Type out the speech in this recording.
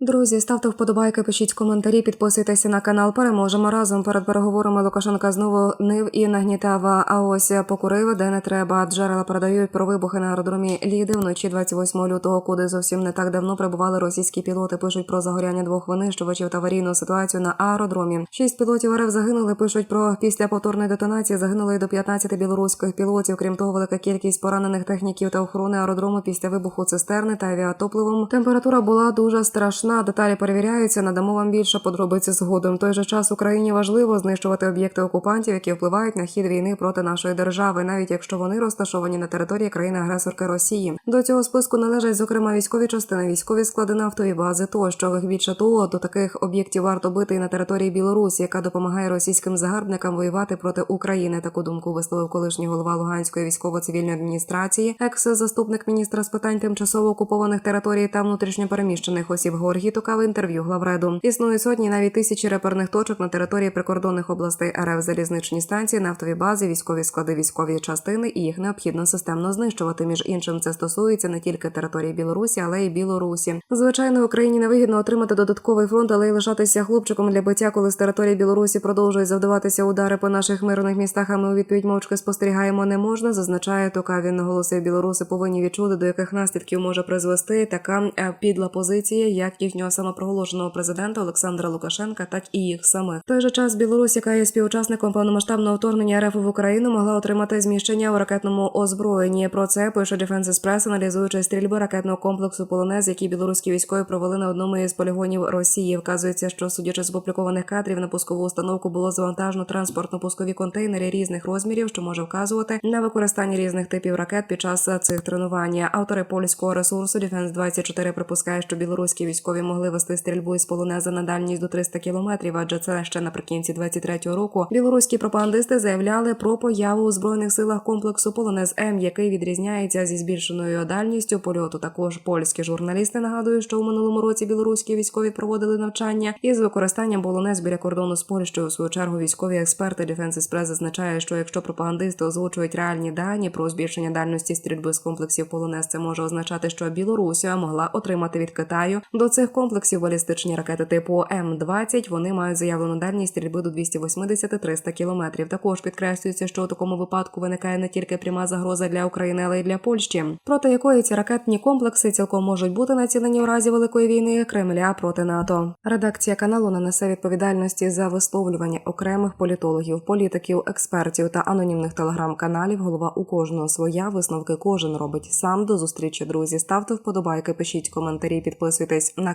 Друзі, ставте вподобайки, пишіть коментарі, підписуйтеся на канал. Переможемо разом. Перед переговорами Лукашенка знову нив і нагнітав. А ось покурив, де не треба. Джерела передають про вибухи на аеродромі Ліди вночі 28 лютого, куди зовсім не так давно прибували російські пілоти. Пишуть про загоряння двох винищувачів та аварійну ситуацію на аеродромі. Шість пілотів РФ загинули. Пишуть про після повторної детонації загинули й до 15 білоруських пілотів. Крім того, велика кількість поранених техніків та охорони аеродрому після вибуху цистерни та авіатопливом. Температура була дуже страшна. Деталі перевіряються. Надамо вам більше подробиць згодом. В той же час Україні важливо знищувати об'єкти окупантів, які впливають на хід війни проти нашої держави, навіть якщо вони розташовані на території країни-агресорки Росії. До цього списку належать зокрема військові частини, військові склади нафтові бази. Тощо більше того, до таких об'єктів варто бити і на території Білорусі, яка допомагає російським загарбникам воювати проти України. Таку думку висловив колишній голова Луганської військово-цивільної адміністрації, екс-заступник міністра з питань тимчасово окупованих територій та внутрішньопереміщених осіб Георгій Тука в інтерв'ю главреду. Існують сотні навіть тисячі реперних точок на території прикордонних областей РФ, залізничні станції, нафтові бази, військові склади, військові частини, і їх необхідно системно знищувати. Між іншим, це стосується не тільки території Білорусі, але й Білорусі. Звичайно, Україні невигідно отримати додатковий фронт, але й лишатися хлопчиком для биття, коли з території Білорусі продовжують завдаватися удари по наших мирних містах. А ми у відповідь мовчки спостерігаємо не можна. Зазначає Тука. Він наголосив, білоруси повинні відчути, до яких наслідків може призвести така е, підла позиція, як їхнього самопроголошеного президента Олександра Лукашенка, так і їх самих. В той же час Білорусь, яка є співучасником повномасштабного вторгнення РФ в Україну, могла отримати зміщення у ракетному озброєнні. Про це пише Defense Express, аналізуючи стрільби ракетного комплексу Полонез, які білоруські військові провели на одному із полігонів Росії. Вказується, що судячи з опублікованих кадрів на пускову установку було завантажено транспортно-пускові контейнери різних розмірів, що може вказувати на використання різних типів ракет під час цих тренувань. Автори польського ресурсу Defense 24 припускають, що білоруські військові могли вести стрільбу із полонеза на дальність до 300 кілометрів, адже це ще наприкінці 23-го року. Білоруські пропагандисти заявляли про появу у збройних силах комплексу Полонез М, який відрізняється зі збільшеною дальністю польоту. Також польські журналісти нагадують, що у минулому році білоруські військові проводили навчання із використанням полонез біля кордону з Польщею. У свою чергу військові експерти Defense Express зазначає, що якщо пропагандисти озвучують реальні дані про збільшення дальності стрільби з комплексів полонез, це може означати, що Білорусія могла отримати від Китаю до цих комплексів балістичні ракети типу М-20. Вони мають заявлену дальність стрільби до 280-300 кілометрів. Також підкреслюється, що у такому випадку виникає не тільки пряма загроза для України, але й для Польщі, проти якої ці ракетні комплекси цілком можуть бути націлені у разі великої війни Кремля проти НАТО. Редакція каналу не несе відповідальності за висловлювання окремих політологів, політиків, експертів та анонімних телеграм-каналів. Голова у кожного своя висновки кожен робить сам. До зустрічі, друзі. Ставте вподобайки, пишіть коментарі, підписуйтесь на